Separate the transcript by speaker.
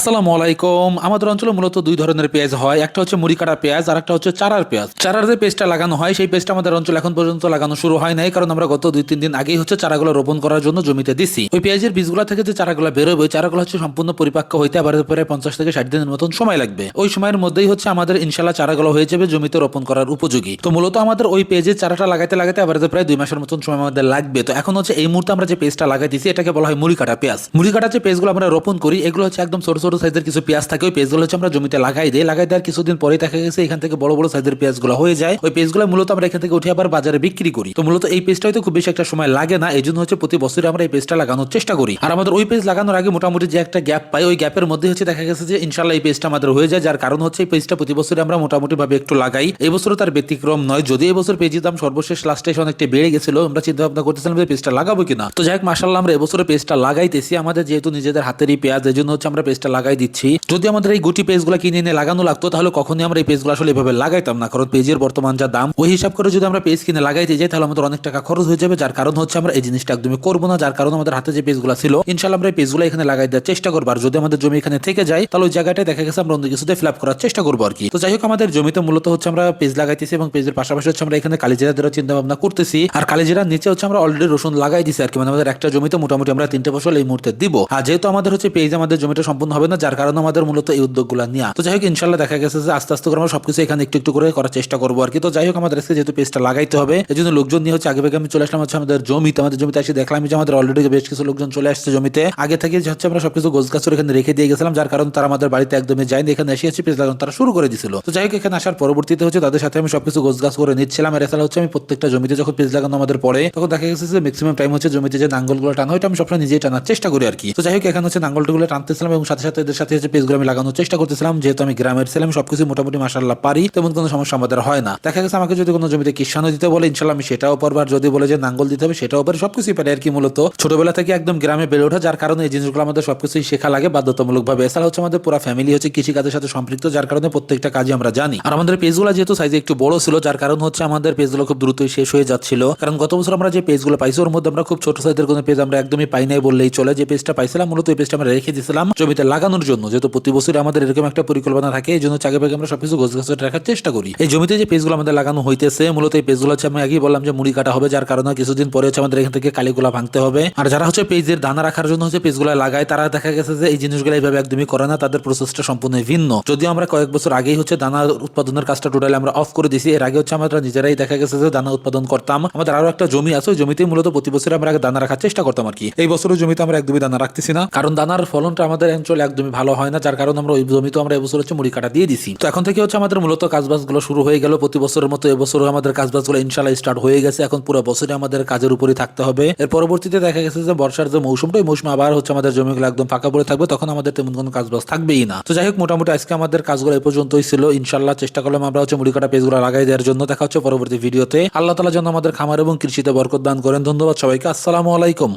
Speaker 1: আসসালামু আলাইকুম। আমাদের অঞ্চলে মূলত দুই ধরনের পেঁয়াজ হয়। একটা হচ্ছে মুড়ি কাটা পেঁয়াজ, আর একটা হচ্ছে চারার পেঁয়াজ। চারার যে পেঁয়াজটা লাগানো হয়, সেই পেঁয়াজটা আমাদের অঞ্চলে এখন পর্যন্ত লাগানো শুরু হয় নাই, কারণ আমরা গত দুই, তিন দিন আগেই হচ্ছে চারাগুলো রোপণ করার জন্য জমিতে দিছি। ওই পেঁয়াজের বীজগুলো থেকে যে চারাগুলো বেরোবে ওই চারাগুলো হচ্ছে সম্পূর্ণ পরিপাক্ক হইতে আবার প্রায় পঞ্চাশ থেকে ষাট দিনের মতন সময় লাগবে। ওই সময়ের মধ্যেই হচ্ছে আমাদের ইনশাল্লাহ চারাগুলো হয়ে যাবে জমিতে রোপণ করার উপযোগী। তো মূলত আমাদের ওই পেঁয়াজের চারাটা লাগাইতে লাগাতে আবার প্রায় দুই মাসের মতন সময় আমাদের লাগবে। তো এখন হচ্ছে এই মুহূর্তে আমরা যে পেঁয়াজটা লাগাইতেছি এটাকে বলা হয় মুড়ি কাটা পেঁয়াজ। মুড়ি কাটা যে পেঁয়াজগুলো আমরা রোপণ করি, এগুলো হচ্ছে একদম ছোট ছোট সাইজের কিছু পেঁয়াজ থাকে, ওই পেঁয়াজগুলো হচ্ছে আমরা জমিতে লাগাই দিই। লাগাই দেওয়ার কিছুদিন পরে দেখা গেছে এখান থেকে বড় বড় সাইজের পেঁয়াজগুলো হয়ে যায়। ওই পেঁয়াজগুলো মূলত আমরা এখান থেকে উঠে আবার বাজারে বিক্রি করি। তো মূলত এই পেঁয়াজটা হয়তো খুব বেশি একটা সময় লাগে না এই জন্য হচ্ছে প্রতি বছরে আমরা এই পেঁয়াজটা লাগানোর চেষ্টা করি। আর আমাদের ওই পেঁয়াজ লাগানোর আগে মোটামুটি যে একটা গ্যাপ পাই, ওই গ্যাপের মধ্যে হচ্ছে দেখা গেছে যে ইনশাল্লাহ এই পেঁয়াজটা আমাদের হয়ে যায়। যার কারণ হচ্ছে এই পেঁয়াজটা প্রতি বছরে আমরা মোটামুটি ভাবে একটু লাগাই। এই বছরও তার ব্যতিক্রম নয়। যদি এই বছর পেঁয়াজের দাম সর্বশেষ লাস্টে অনেকটা বেড়ে গেছিল, আমরা চিন্তা ভাবনা করতেছিলাম যে পেঁয়াজটা লাগাবো কিনা। তো যাই হোক মাসাল্লাহ আমরা এবছরে পেঁয়াজটা লাগাইতেছি। আমাদের যেহেতু নিজেদের হাতেরই পেঁয়াজ এই জন্য হচ্ছে আমরা পেঁয়াজটা লাগাই দিচ্ছি। যদি আমাদের এই গুটি পেঁয়াজগুলো কিনে এনে লাগানো লাগতো, তাহলে কখনই আমরা এই পেঁয়াজগুলো আসলে এভাবে লাগাইতাম না। কারণ পেঁয়াজের বর্তমান যা দাম, ওই হিসাব করে যদি আমরা পেঁয়াজ কিনে লাগাইতে যাই, তাহলে আমাদের অনেক টাকা খরচ হয়ে যাবে। যার কারণ হচ্ছে আমরা এই জিনিসটা একদমই করব না। যার কারণ আমাদের হাতে যে পেঁয়াজগুলো ছিল ইনশাল্লাহ আমরা এই পেঁয়াজগুলো এখানে লাগাই দেওয়ার চেষ্টা করব। আর যদি আমাদের জমি এখানে থেকে যায়, তাহলে ওই জায়গাটায় দেখা গেছে আমরা অন্য কিছুতে ফিল আপ করার চেষ্টা করব আর কি। তো যাই হোক, আমাদের জমিতে মূলত হচ্ছে আমরা পেজ লাগাইতেছি এবং পেজের পাশাপাশি হচ্ছে আমরা এখানে কালিজিরা দেওয়ার চিন্তা ভাবনা করতেছি। আর কালিজিরার নিচে হচ্ছে আমরা অলরেডি রসুন লাগাই দিছি আর কি। মানে আমাদের একটা জমিতে মোটামুটি আমরা তিনটে ফসল এই মুহূর্তে দিব। আর যেহেতু আমাদের হচ্ছে পেজ আমাদের জমিটা সম্পূর্ণ হবে না, যার কারণে আমাদের মূলত এই উদ্যোগগুলো নেওয়া তো যাই হোক, ইনশাল্লাহ দেখা গেছে যে আস্তে আস্তে করে আমরা সবকিছু এখানে একটু একটু করে করার চেষ্টা করব আর কি। তো যাই হোক, আমাদের আজকে যেহেতু পেজটা লাগাইতে হবে এই জন্য লোকজন নিয়ে হচ্ছে আগে আমি চলে আসলাম হচ্ছে আমাদের জমিতে। আমাদের জমিতে এসে দেখলাম যে আমাদের অলরেডি বেশ কিছু লোকজন চলে আসছে জমিতে। আগে থেকে যে হচ্ছে আমরা সবকিছু গোছ গাছ এখানে রেখে দিয়ে গেছিলাম, যার কারণে তারা আমাদের বাড়িতে একদমই যায়নি। এখানে এসে হচ্ছে পেজ লাগানো তারা শুরু করে দিছিল। তো যাই হোক, এখানে আসার পরবর্তীতে হচ্ছে তাদের সাথে আমি সবকিছু গোছ গাছ করে নিচ্ছিলাম। আর এছাড়া হচ্ছে আমি প্রত্যেকটা জমিতে যখন পেজ লাগানো আমাদের পরে তখন দেখা গেছে যে ম্যাক্সিমাম টাইম হচ্ছে জমিতে যে নাঙ্গলগুলো টানা ওইটা আমি সবসময় নিজেই টানার চেষ্টা করি আর কি। তো যাই হোক, এখানে হচ্ছে নাঙ্গলগুলো টানতেছিলাম এবং সাথে সাথে এদের সাথে হচ্ছে পেজগুলো আমি লাগানোর চেষ্টা করতেছিলাম, যেহেতু আমি গ্রামের ছিলাম সবকিছু মোটামুটি মাসাল্লাহ পারি, তেমন কোনো সমস্যা আমাদের হয় না। দেখা গেছে আমাকে যদি কোনো জমিতে কিষানো দিতে বলে ইনশাল্লাহ আমি সেটাও পারব আর যদি বলে যে নাঙ্গল দিতে হবে, সেটাও পারি সবকিছুই পারি আর কি মূলত। ছোটবেলা থেকে একদম গ্রামে বেড়ে ওঠা, যার কারণে এই জিনিসগুলো আমাদের সবকিছুই শেখা লাগে বাধ্যতামূলক ভাবে এছাড়া হচ্ছে আমাদের পুরো ফ্যামিলি হচ্ছে কৃষি কাজের সাথে সম্পৃক্ত, যার কারণে প্রত্যেকটা কাজই আমরা জানি। আর আমাদের পেজগুলো যেহেতু সাইজে একটু বড় ছিল, যার কারণ হচ্ছে আমাদের পেজগুলো খুব দ্রুতই শেষ হয়ে যাচ্ছিল। কারণ গত বছর আমরা যে পেজগুলো পাইছি, ওর মধ্যে আমরা খুব ছোট সাইজের কোনো পেজ আমরা একদমই পাই নাই বললেই চলে। যে পেজটা পাইছিলাম, মূলত এই পেজটা আমরা রেখে দিয়েছিলাম, জমিতে লাগানোর জন্য, যেহেতু প্রতি বছর আমাদের এরকম একটা পরিকল্পনা থাকে, এই জন্য চাকে ভাগে আমরা সবকিছু গোছ গাছ রাখার চেষ্টা করি। এই জমিতে যে পেজগুলো আমাদের লাগানো হইতেছে, মূলত এই পেজগুলো হচ্ছে আমি আগেই বললাম যে মুড়ি কাটা হবে, যার কারণে কিছুদিন পরে হচ্ছে আমাদের এখান থেকে কালিগুলা ভাঙতে হবে। আর যারা হচ্ছে পেজের দানা রাখার জন্য হচ্ছে পেজগুলো লাগায়, তারা দেখা গেছে যে এই জিনিসগুলো এইভাবে একদমই করে না, তাদের প্রসেসটা সম্পূর্ণ ভিন্ন। যদিও আমরা কয়েক বছর আগেই হচ্ছে দানা উৎপাদনের কাজটা টোটালি আমরা অফ করে দিছি এর আগে হচ্ছে আমরা নিজেরাই দেখা গেছে যে দানা উৎপাদন করতাম। আমাদের আরও একটা জমি আছে, ওই জমিতে মূলত প্রতি বছর আমরা দানা রাখার চেষ্টা করতাম আর কি। এই বছরের জমিতে আমরা একদমই দানা রাখতেছি না, কারণ দানার ফলনটা আমাদের অঞ্চলে একদমই ভালো হয় না, যার কারণে আমরা ওই জমিতে আমরা এবছর হচ্ছে মুড়ি কাটা দিয়ে দিছি। তো এখন থেকে হচ্ছে আমাদের মূলত কাজবাজগুলো শুরু হয়ে গেল। প্রতি বছরের মতো এবছরও আমাদের কাজবাজগুলো ইনশাল্লাহ স্টার্ট হয়ে গেছে। এখন পুরো বছরে আমাদের কাজের উপরে থাকতে হবে। এর পরবর্তীতে দেখা গেছে যে বর্ষার যে মৌসুমটা, ওই মৌসুমে আবার হচ্ছে আমাদের জমিগুলো একদম ফাঁকা পড়ে থাকবে। তখন আমাদের তেমন কোনো কাজবাজ থাকবেই না। তো যাই হোক, মোটামুটি আজকে আমাদের কাজগুলো এই পর্যন্তই ছিল। ইনশাল্লাহ চেষ্টা করলাম আমরা হচ্ছে মুড়ি কাটা পেজগুলো লাগাই দেওয়ার জন্য। দেখা হচ্ছে পরবর্তী ভিডিওতে আল্লাহ তালা যেন আমাদের খামার এবং কৃষিতে বরকত দান করেন। ধন্যবাদ সবাইকে। আসসালামু আলাইকুম।